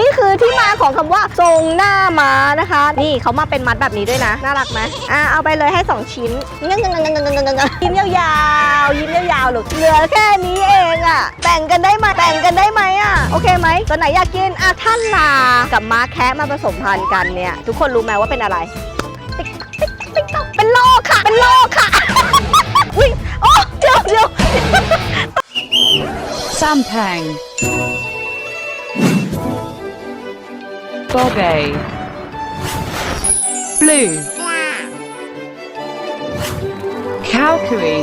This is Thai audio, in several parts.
นี่คือที่มาของคำว่าทรงหน้าม้านะคะ นี่เขามาเป็นมัดแบบนี้ด้วยนะ น่ารักไหมอะเอาไปเลยให้ 2 ชิ้นเงี้ยๆๆๆๆๆยิ้มยาวๆยิ้มยาวๆหรอเหลือแค่นี้เองอะแบ่งกันได้ไหมแบ่งกันได้ไหมอะโอเคไหมตัวไหนอยากกินอะท่านลากับม้าแคะมาผสมพันธุ์กันเนี่ยทุกคนรู้ไหมว่าเป็นอะไรติ๊กติ๊กติ๊กต๊อกเป็นโลค่ะ เป็นโลค่ะอุ้ยโอ้เดี๋ยวเดี๋ยว Sampang. Bobe. Blue. Calcary.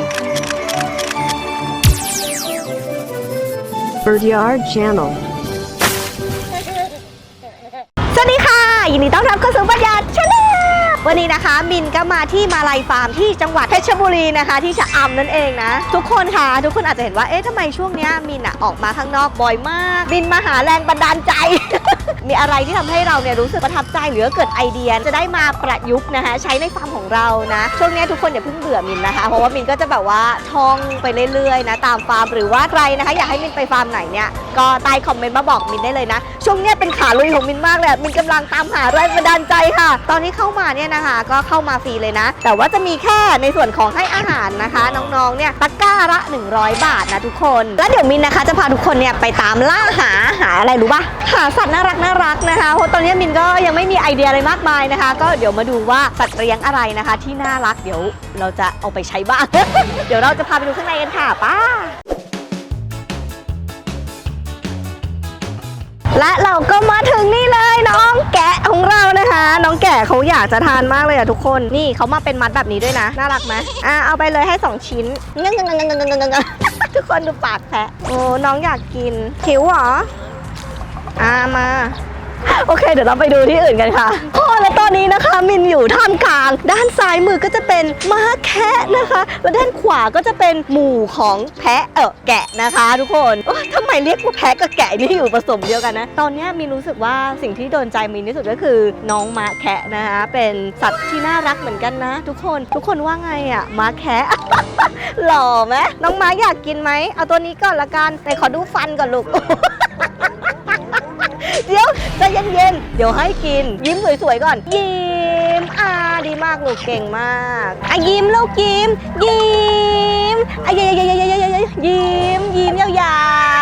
Birdyard Channel. สวัสดีค่ะ ยินดีต้อนรับเข้าสู่ปัญญาชาแนลวันนี้นะคะ มินก็มาที่มาลายฟาร์มที่จังหวัดเพชรบุรีนะคะ ที่ชะอำนั่นเองนะ ทุกคนค่ะ ทุกคนอาจจะเห็นว่าเอ๊ะทำไมช่วงเนี้ยมินอะออกมาข้างนอกบ่อยมาก มินมาหาแรงบันดาลใจ มีอะไรที่ทำให้เราเนี่ยรู้สึกประทับใจหรือเกิดไอเดียจะได้มาประยุกต์นะคะใช้ในฟาร์มของเรานะช่วงนี้ทุกคนอย่าเพิ่งเบื่อมินนะคะ เพราะว่ามินก็จะแบบว่าท่องไปเรื่อยๆนะตามฟาร์มหรือว่าใครนะคะ อยากให้มินไปฟาร์มไหนเนี่ยก็ใต้คอมเมนต์มาบอกมินได้เลยนะ ช่วงเนี้ยเป็นขาลุยของมินมากเลยมินกำลังตามหาแรงบันดาลใจค่ะ ตอนที่เข้ามาเนี่ยนะคะ ก็เข้ามาฟรีเลยนะ แต่ว่าจะมีแค่ในส่วนของให้อาหารนะคะ น้องๆเนี่ยตะกร้าละ 100 บาทนะทุกคน แล้วเดี๋ยวมินนะคะจะพาทุกคนเนี่ยไปตามล่าหาหาอะไรรู้ปะหาสัตว์น่ารักน่ารักนะคะเพราะตอนนี้มินก็ยังไม่มีไอเดียอะไรมากมายนะคะ ก็เดี๋ยวมาดูว่าสัตว์เลี้ยงอะไรนะคะ ที่น่ารักเดี๋ยวเราจะเอาไปใช้บ้าง เดี๋ยวเราจะพาไปดูข้างในกันค่ะป้า และเราก็มาถึงนี่เลยน้องแกะของเรานะคะ น้องแกะเขาอยากจะทานมากเลยอะทุกคนนี่เขามาเป็นมัดแบบนี้ด้วยนะ น่ารักไหมอะเอาไปเลยให้ 2 ชิ้นเงี้ยๆๆๆๆทุกคนดูปากแพะโอ้น้องอยากกินหิวเหรออ่ามา โอเค เดี๋ยวเราไปดูที่อื่นกันค่ะโอ้และตอนนี้นะคะ มินอยู่ท่ามกลาง ด้านซ้ายมือก็จะเป็นม้าแคะนะคะ แล้วด้านขวาก็จะเป็นหมู่ของแพะเออแกะนะคะ ทุกคนโอ๊ยทำไมเรียกว่าแพะกับแกะนี่อยู่ผสมเดียวกันนะ ตอนนี้มินรู้สึกว่าสิ่งที่โดนใจมินที่สุดก็คือน้องม้าแคะนะคะ เป็นสัตว์ที่น่ารักเหมือนกันนะ ทุกคน ทุกคนว่าไงอะม้าแคะหล่อไหมน้องม้าอยากกินไหมเอาตัวนี้ก่อนละกันไหนขอดูฟันก่อนลูก เดี๋ยวใจเย็นๆ เดี๋ยวให้กิน ยิ้มสวยๆก่อน ยิ้มอ่าดีมากลูกเก่งมากอะยิ้มลูกยิ้ม ยิ้มอะยิ้มยิ้มยิ้มยิ้มยา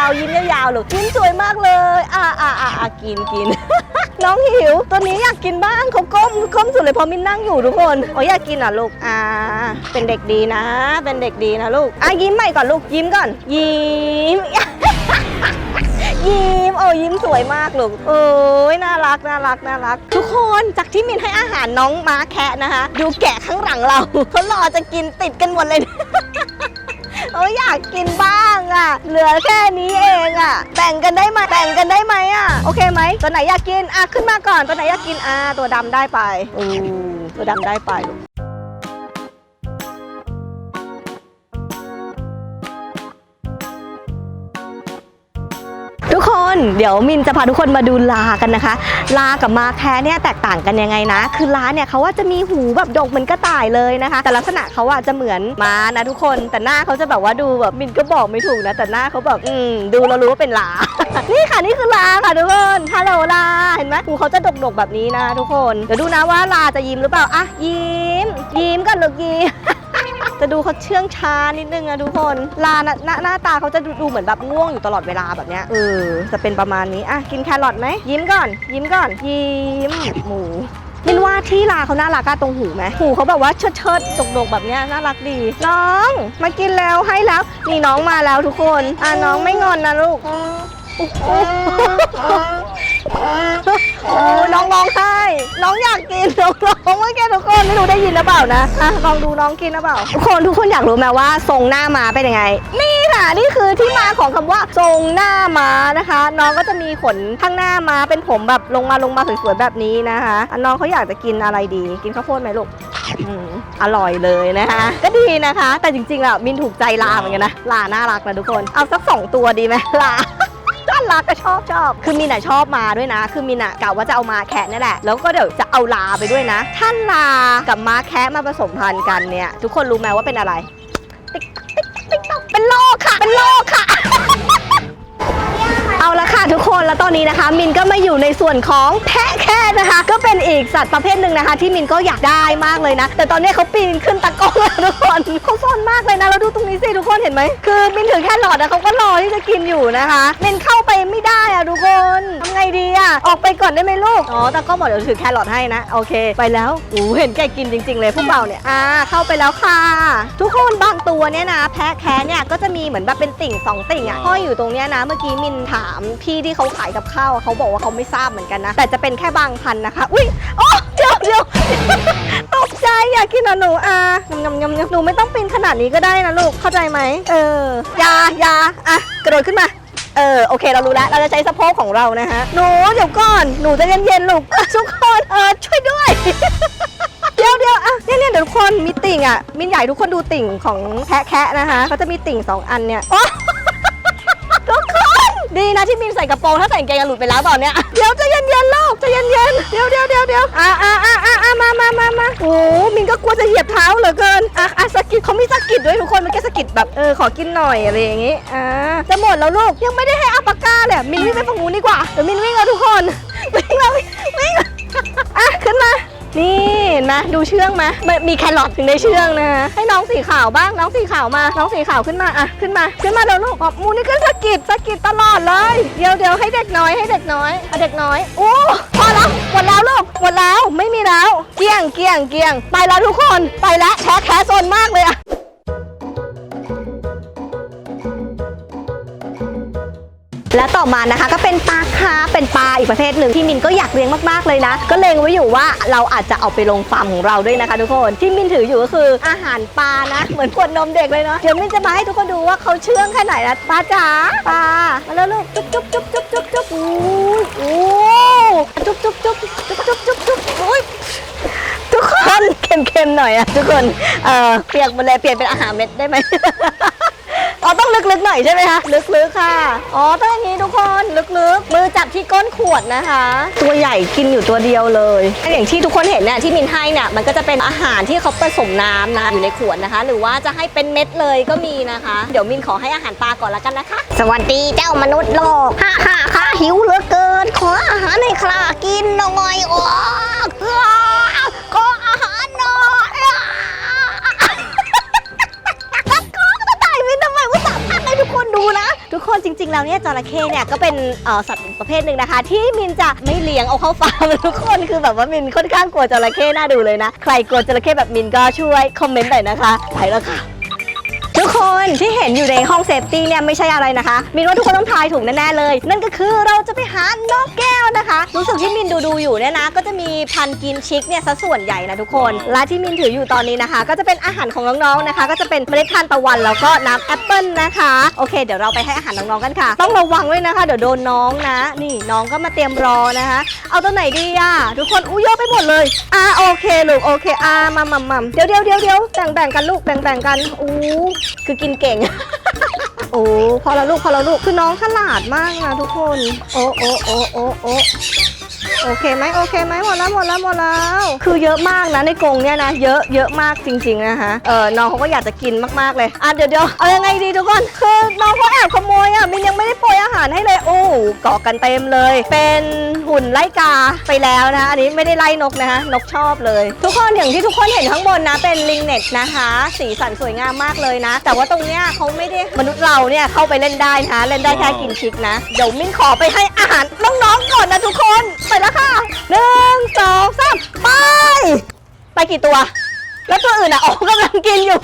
วๆ ยิ้มยาวๆลูกยิ้มสวยมากเลยอ่าอ่าอ่าอากินกินน้องหิว ตัวนี้อยากกินบ้างเขาก้มก้มสุดเลยพราะมินนั่งอยู่ทุกคนโอ้ยอยากกินอะลูกอ่าเป็นเด็กดีนะ เป็นเด็กดีนะลูกอะยิ้มใหม่ก่อนลูกยิ้มก่อน ยิ้ม ยิ้มสวยมากลูกเอ้ยน่ารักน่ารักน่ารัก ทุกคนจากที่มินให้อาหารน้องม้าแคะนะคะ ดูแกะข้างหลังเราเขารอจะกินติดกันหมดเลยโอ้อยากกินบ้างอะ เหลือแค่นี้เองอะ แบ่งกันได้ไหมแบ่งกันได้ไหมอะ โอเคไหม ตัวไหนอยากกิน อะ ขึ้นมาก่อน ตัวไหนอยากกิน อะ ตัวดำได้ไป อือตัวดำได้ไปลูก น เดี๋ยวมินจะพาทุกคนมาดูลากันนะคะ ลากับมาแคะเนี่ยแตกต่างกันยังไงนะ คือลาเนี่ยเขาว่าจะมีหูแบบดกเหมือนกระต่ายเลยนะคะ แต่ลักษณะเขาอะจะเหมือนม้านะทุกคน แต่หน้าเขาจะแบบว่าดูแบบมินก็บอกไม่ถูกนะ แต่หน้าเขาแบบอืมดูเรารู้ว่าเป็นลา นี่ค่ะนี่คือลาค่ะทุกคนฮัลโหลลาเห็นไหมหูเขาจะดกๆแบบนี้นะทุกคนเดี๋ยวดูนะว่าลาจะยิ้มหรือเปล่าอะยิ้ม ยิ้มกันลูกยิ้ม จะดูเขาเชื่องช้านิดนึงอะทุกคนลาหน้าหน้าหน้าตาเขาจะดูดูเหมือนแบบง่วงอยู่ตลอดเวลาแบบเนี้ยเออจะเป็นประมาณนี้อะกินแครอทไหมยิ้มก่อน ยิ้มก่อน ยิ้มหมูมินว่าที่ลาเขาน่ารักอะตรงหูไหมหูเขาแบบว่าเชิดเชิดๆดกๆแบบเนี้ยน่ารักดี น้องมากินแล้วให้แล้วนี่น้องมาแล้วทุกคน อะน้องไม่งอนนะลูก โอ้น้องร้องไห้ น้องอยากกินน้องร้องเมื่อกี้ทุกคนไม่รู้ได้ยินหรือเปล่านะอะลองดูน้องกินหรือเปล่าทุกคนทุกคนอยากรู้ไหมว่าทรงหน้าม้าเป็นยังไง นี่ค่ะนี่คือที่มาของคำว่าทรงหน้าม้านะคะ น้องก็จะมีขนข้างหน้าม้าเป็นผมแบบลงมาลงมาสวยๆแบบนี้นะคะอะน้องเขาอยากจะกินอะไรดี กินข้าวโพดไหมลูกอืมอร่อยเลยนะคะ ก็ดีนะคะ แต่จริงๆอะมินถูกใจลาเหมือนกันนะลาน่ารักนะทุกคนเอาสักสองตัวดีไหมลา น่ารักก็ชอบชอบ คือมินอะชอบมาด้วยนะ คือมินอะกะว่าจะเอามาแคะนี่แหละ แล้วก็เดี๋ยวจะเอาลาไปด้วยนะ ท่านลากับม้าแคะมาผสมพันธุ์กันเนี่ย ทุกคนรู้ไหมว่าเป็นอะไร ติ๊กติ๊กติ๊กต๊กเป็นโลค่ะ เป็นโลค่ะ เอาละค่ะทุกคนแล้วตอนนี้นะคะ มินก็มาอยู่ในส่วนของแพะแค่นะคะ ก็เป็นอีกสัตว์ประเภทหนึ่งนะคะ ที่มินก็อยากได้มากเลยนะ แต่ตอนนี้เขาปีนขึ้นตะกร้อแล้วทุกคนเขาซ่อนมากเลยนะแล้วดูตรงนี้สิทุกคนเห็นไหมคือมินถือแค่หลอดนะเขาก็รอที่จะกินอยู่นะคะมินเข้า ทุกคนทำไงดีอะออกไปก่อนได้ไหมลูก อ๋อตะกร้อบอกเดี๋ยวถือแครอทให้นะ โอเค ไปแล้วโอ้เห็นแกกินจริง ๆ เลยพวกเราเนี่ย อ่า เข้าไปแล้วค่ะ ทุกคนบางตัวเนี่ยนะ แพะแคะเนี่ยก็จะมีเหมือนแบบเป็นติ่งสองติ่งอะห้อยอยู่ตรงเนี้ยนะ เมื่อกี้มินถามพี่ที่เขาขายกับข้าวเขาบอกว่าเขาไม่ทราบเหมือนกันนะ แต่จะเป็นแค่บางพันธุ์นะคะ อุ้ยอ๋อเดี๋ยวเดี๋ยวตกใจอยากกินอะหนูอะยำยำยำหนูไม่ต้องปีนขนาดนี้ก็ได้นะลูกเข้าใจไหมเอออยาอยาอะกระโดดขึ้นมา เออโอเคเรารู้แล้วเราจะใช้สะโพกของเรานะฮะหนูเดี๋ยวก่อนหนูใจะเย็นๆลูกทุกคนเออช่วยด้วย เดี๋ยวเดี๋ยวอะเนี่ยเนี่ยเดี๋ยวทุกคนมีติ่งอะมินใหญ่ทุกคนดูติ่งของแพะแคะนะคะเขาจะมีติ่งสองอันเนี่ยโอ๊ยทุกคนดีนะที่มินใส่กระโปรงถ้าใส่กางเกงอะหลุดไปแล้วตอนเนี้ยเดี๋ยวใจะเย็นๆลูกใจะเย็นๆเดี๋ยวเดี๋ยวเดี๋ยวเดี๋ยวอะอะอะอะ อะมามามามาโอ้มินก็กลัวจะเหยียบเท้าเหลือเกิน อะอะสะกิดเขามีสะกิดด้วยทุกคนมื่อกี้สะกิดแบบเออขอกินหน่อยอะไรอย่างงี้ อ่าจะหมดแล้วลูกยังไม่ได้ให้อัปปากาเลยมินวิ่งไปฝั่งนู้นดีกว่าเดี๋ยวมินวิ่งแล้วทุกคน วิ่งแล้ววิ่งอะขึ้นมานี่นไหมดูเชื่องไหมมีแครอทถึงได้เชื่องนะให้น้องสีขาวบ้างน้องสีขาวมา น้องสีขาวขึ้นมาอะขึ้นมาขึ้นมาเดี๋ยวลูกออกมูนี่ก็สะกิดสะกิดตลอดเลย เดี๋ยวเดี๋ยวให้เด็กน้อยให้เด็กน้อยเอาเด็กน้อยโอ้ วหมดแล้วลูกหมดแล้วไม่มีแล้ว เกลี้ยงเกลี้ยงเกลี้ยง ไปแล้วทุกคนไปแล้วแท้แท้โซนมากเลยอะ และต่อมานะคะก็เป็นปลาคาเป็นปลาอีกประเภทหนึ่งที่มินก็อยากเลี้ยงมากๆเลยนะ ก็เลงไว้อยู่ว่าเราอาจจะเอาไปลงฟาร์มของเราด้วยนะคะ ทุกคนที่มินถืออยู่ก็คืออาหารปลานะ เหมือนขวดนมเด็กเลยเนาะเดี๋ยวมินจะมาให้ทุกคนดูว่าเขาเชื่องแค่ไหนนะปลาจ๋าปลามาแล้วลูกจุ๊บจุ๊บจุ๊บจุ๊บจุ๊บจุ๊บอู้โอ้จุ๊บจุ๊บจุ๊บจุ๊บจุ๊บจุ๊บจุ๊บโอ้ยทุกคนเค็มๆหน่อยอะทุกคนเออเปียกหมดเลยเปลี่ยนเป็นอาหารเม็ดได้ไหม กๆหน่อยใช่ไหมคะ ลึกๆค่ะ อ๋อต้องอย่างนี้ทุกคนลึกๆ มือจับที่ก้นขวดนะคะ ตัวใหญ่กินอยู่ตัวเดียวเลย อย่างที่ทุกคนเห็นเนี่ยที่มินให้เนี่ยมันก็จะเป็นอาหารที่เขาผสมน้ำนะอยู่ในขวดนะคะ หรือว่าจะให้เป็นเม็ดเลยก็มีนะคะ เดี๋ยวมินขอให้อาหารปลาก่อนละกันนะคะ สวัสดีเจ้ามนุษย์โลกฮ่าฮ่าค่ะหิวเหลือเกิน ขออาหารให้คลากินหน่อยโอ้ ทุกคนจริง ๆ แล้วเนี่ยจระเข้เนี่ยก็เป็นสัตว์ประเภทหนึ่งนะคะ ที่มินจะไม่เลี้ยงเอาเข้าฟาร์มทุกคนคือแบบว่ามินค่อนข้างกลัวจระเข้น่าดูเลยนะ ใครกลัวจระเข้แบบมินก็ช่วยคอมเมนต์หน่อยนะคะไปแล้วค่ะ ทุกคนที่เห็นอยู่ในห้องเซฟตี้เนี่ยไม่ใช่อะไรนะคะมินว่าทุกคนต้องทายถูกแน่ๆเลย นั่นก็คือเราจะไปหานกแก้วนะคะ รู้สึกที่มินดูดูอยู่เนี่ยนะ ก็จะมีพันกินชิกเนี่ยซะส่วนใหญ่นะทุกคน และที่มินถืออยู่ตอนนี้นะคะ ก็จะเป็นอาหารของน้องๆนะคะ ก็จะเป็นเมล็ดทานตะวันแล้วก็น้ำแอปเปิลนะคะโอเค เดี๋ยวเราไปให้อาหารน้องๆกันค่ะ ต้องระวังด้วยนะคะ เดี๋ยวโดนน้องนะ นี่น้องก็มาเตรียมรอนะคะ เอาตัวไหนดีอะทุกคนอู้ยเยอะไปหมดเลยอ่าโอเคลูกโอเคอ่ามามัมมัมเดี๋ยวเดี๋ยวเดี๋ยวเดี๋ยวแบ่งแบ่งกันลูกแบ่งแบ่งกันอู้คือกินเก่ง โอ้พอแล้วลูกพอแล้วลูกคือน้องฉลาดมากนะทุกคน โอ้โอ้โอ้โอ้โอ้ โอเคไหมโอเคไหมหมดแล้วหมดแล้วหมดแล้ว คือเยอะมากนะในกรงเนี่ยนะเยอะเยอะมากจริงๆนะคะเออน้องเขาก็อยากจะกินมากๆเลยอะเดี๋ยวเดี๋ยวเอายังไงดีทุกคนคือน้องเขาแอบขโมยอะมินยังไม่ได้โปรยอาหารให้เลยโอ้เกาะกันเต็มเลย เป็นหุ่นไล่กาไปแล้วนะอันนี้ไม่ได้ไล่นกนะคะนกชอบเลย ทุกคนอย่างที่ทุกคนเห็นข้างบนนะเป็นลิงเน็ตนะคะ สีสันสวยงามมากเลยนะ แต่ว่าตรงเนี้ยเขาไม่ได้มนุษย์เราเนี่ยเข้าไปเล่นได้นะเล่นได้แค่กินชิกนะเดี๋ยวมินขอไปให้ อาหารน้องๆก่อนนะทุกคน ไปแล้วค่ะหนึ่งสองสามไป ไปกี่ตัว แล้วตัวอื่นอะอ๋อกำลังกินอยู่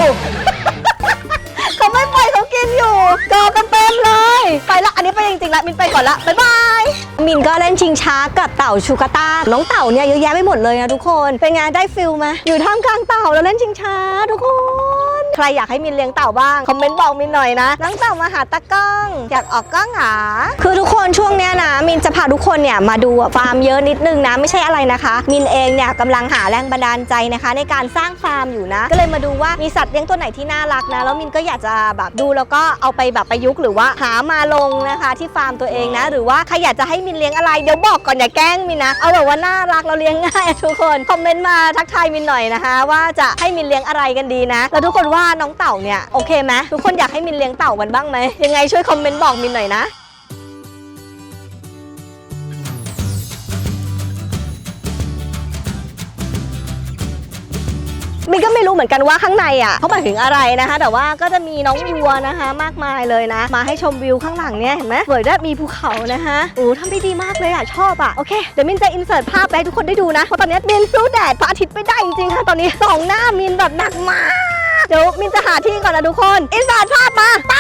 เขาไม่ปล่อยเขากินอยู่กอกันเต็มเลย ไปละ อันนี้ไปจริงๆละมินไปก่อนละบ๊ายบาย มินก็เล่นชิงช้ากับเต่าชูกาตาน้องเต่าเนี่ยเยอะแยะไปหมดเลยนะทุกคน เป็นไงได้ฟิลไหมอยู่ท่ามกลางเต่าแล้วเล่นชิงช้าทุกคน ใครอยากให้มินเลี้ยงเต่าบ้าง คอมเมนต์บอกมินหน่อยนะน้องเต่ามาหาตากล้อง อยากออกกล้องหาคือทุกคนช่วงเนี้ยนะ มินจะพาทุกคนเนี่ยมาดูฟาร์มเยอะนิดนึงนะ ไม่ใช่อะไรนะคะ มินเองเนี่ยกำลังหาแรงบันดาลใจนะคะ ในการสร้างฟาร์มอยู่นะ ก็เลยมาดูว่ามีสัตว์เลี้ยงตัวไหนที่น่ารักนะ แล้วมินก็อยากจะแบบดูแล้วก็เอาไปแบบประยุกต์หรือว่าหามาลงนะคะ ที่ฟาร์มตัวเองนะ หรือว่าใครอยากจะให้มินเลี้ยงอะไรเดี๋ยวบอกก่อนอย่าแกล้งมินนะ เอาแบบว่าน่ารักเราเลี้ยงง่ายอะทุกคนคอมเมนต์มาทักทายมินหน่อยนะคะ ว่าจะให้มินเลี้ยงอะไรกันดีนะ แล้วทุกคนว่าว่าน้องเต่าเนี่ยโอเคไหมทุกคนอยากให้มินเลี้ยงเต่ากันบ้างไหมยังไงช่วยคอมเมนต์บอกมินหน่อยนะมินก็ไม่รู้เหมือนกันว่าข้างในอะเขาหมายถึงอะไรนะคะ แต่ว่าก็จะมีน้องวัวนะคะ มากมายเลยนะ มาให้ชมวิวข้างหลังเนี่ยเห็นไหมสวยและมีภูเขานะคะโอ้ทำได้ดีมากเลยอะชอบอะโอเคเดี๋ยวมินจะอินเสิร์ตภาพไปให้ทุกคนได้ดูนะเพราะตอนนี้มินสู้แดดพระอาทิตย์ไม่ได้จริงๆค่ะตอนนี้สองหน้ามินแบบหนักมาก เดี๋ยวมินจะหาที่ก่อนนะทุกคน อินสารภาพมา ไป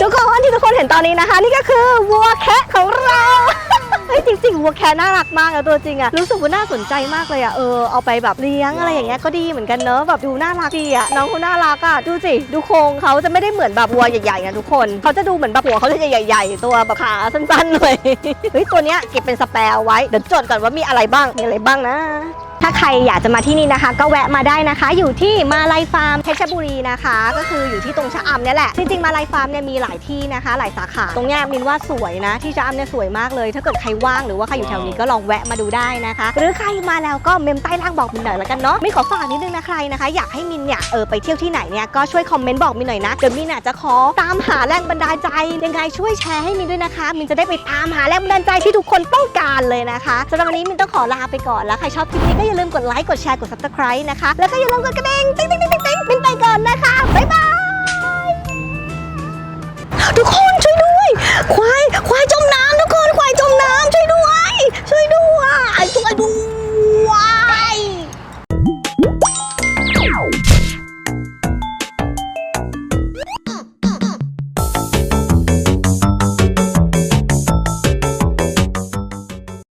ทุกคนที่ทุกคนเห็นตอนนี้นะคะ นี่ก็คือวัวแคะของเรา ฮ้ยจริงๆวัวแคะน่ารักมากอะตัวจริงอะรู้สึกว่าน่าสนใจมากเลยอะเออเอาไปแบบเลี้ยงอะไรอย่างเงี้ยก็ดีเหมือนกันเนอะแบบดูน่ารักดีอะน้องเขาน่ารักอะดูสิดูโครงเขาจะไม่ได้เหมือนแบบวัวใหญ่ๆนะทุกคนเขาจะดูเหมือนแบบหัวเขาจะใหญ่ๆ ตัวแบบขาสั้นๆหน่อยเฮ้ยตัวเนี้ยเก็บเป็นสแปร์เอาไว้เดี๋ยวจดก่อนว่ามีอะไรบ้างมีอะไรบ้างนะ ถ้าใครอยากจะมาที่นี่นะคะ ก็แวะมาได้นะคะ อยู่ที่มาลายฟาร์มเพชรบุรีนะคะ ก็คืออยู่ที่ตรงชะอำเนี่ยแหละ จริงๆมาลายฟาร์มเนี่ยมีหลายที่นะคะ หลายสาขา ตรงเนี้ยมินว่าสวยนะ ที่ชะอำเนี่ยสวยมากเลย ถ้าเกิดใครว่างหรือว่าใครอยู่แถวนี้ก็ลองแวะมาดูได้นะคะ หรือใครมาแล้วก็เมมใต้ล่างบอกมินหน่อยละกันเนาะมินขอฝากนิดนึงนะใครนะคะ อยากให้มินเนี่ยเออไปเที่ยวที่ไหนเนี่ยก็ช่วยคอมเมนต์บอกมินหน่อยนะเดี๋ยวมินอาจจะขอตามหาแรงบันดาลใจยังไงช่วยแชร์ให้มินด้วยนะคะ มินจะได้ไปตามหาแรงบันดาลใจที่ทุกคนต้องการเลยนะคะสำหรับวันนี้มินต้องขอลาไปก่อนแล้วใครชอบคลิปนี้ก็อย่าลืมกดไลค์กดแชร์กด subscribe นะคะ แล้วก็อย่าลืมกดกระดิ่งติ๊งติ๊งติ๊งติ๊งติ๊งมินไปก่อนนะคะบ๊ายบาย